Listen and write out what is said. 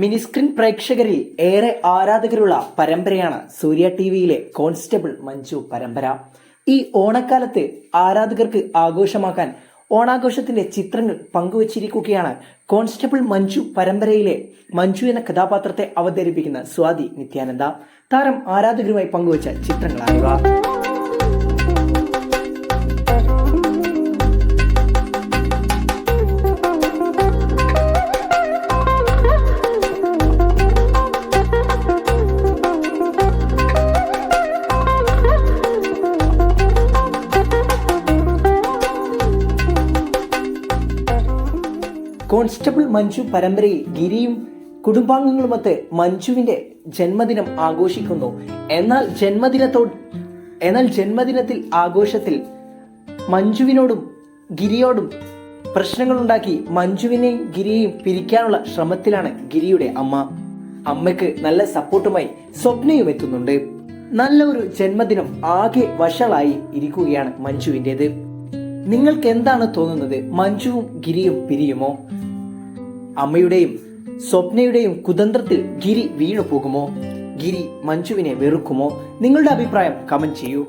Mini screen പ്രേക്ഷകരിൽ ഏറെ ആരാധകരുള്ള പരമ്പരയാണ് സൂര്യ ടി വിയിലെ കോൺസ്റ്റബിൾ മഞ്ജു പരമ്പര. ഈ ഓണക്കാലത്ത് ആരാധകർക്ക് ആഘോഷമാക്കാൻ ഓണാഘോഷത്തിന്റെ ചിത്രങ്ങൾ പങ്കുവച്ചിരിക്കുകയാണ് കോൺസ്റ്റബിൾ മഞ്ജു പരമ്പരയിലെ മഞ്ജു എന്ന കഥാപാത്രത്തെ അവതരിപ്പിക്കുന്ന സ്വാതി നിത്യാനന്ദ. താരം ആരാധകരുമായി പങ്കുവച്ച ചിത്രങ്ങളാണിവ. കോൺസ്റ്റബിൾ മഞ്ജു പരമ്പരയിൽ ഗിരിയും കുടുംബാംഗങ്ങളുമൊത്ത് മഞ്ജുവിന്റെ ജന്മദിനം ആഘോഷിക്കുന്നു. എന്നാൽ ജന്മദിനത്തോ എന്നാൽ ജന്മദിനത്തിൽ ആഘോഷത്തിൽ മഞ്ജുവിനോടും ഗിരിയോടും പ്രശ്നങ്ങളുണ്ടാക്കി മഞ്ജുവിനെയും ഗിരിയെയും പിരിക്കാനുള്ള ശ്രമത്തിലാണ് ഗിരിയുടെ അമ്മ. അമ്മയ്ക്ക് നല്ല സപ്പോർട്ടുമായി സ്വപ്നയും എത്തുന്നുണ്ട്. നല്ല ഒരു ജന്മദിനം ആകെ വഷളായി ഇരിക്കുകയാണ് മഞ്ജുവിന്റെത്. നിങ്ങൾക്ക് എന്താണ് തോന്നുന്നത്? മഞ്ജുവും ഗിരിയും പിരിയുമോ? അമ്മയുടെയും സ്വപ്നയുടെയും കുതന്ത്രത്തിൽ ഗിരി വീണു പോകുമോ ഗിരി മഞ്ജുവിനെ വെറുക്കുമോ? നിങ്ങളുടെ അഭിപ്രായം കമന്റ് ചെയ്യൂ.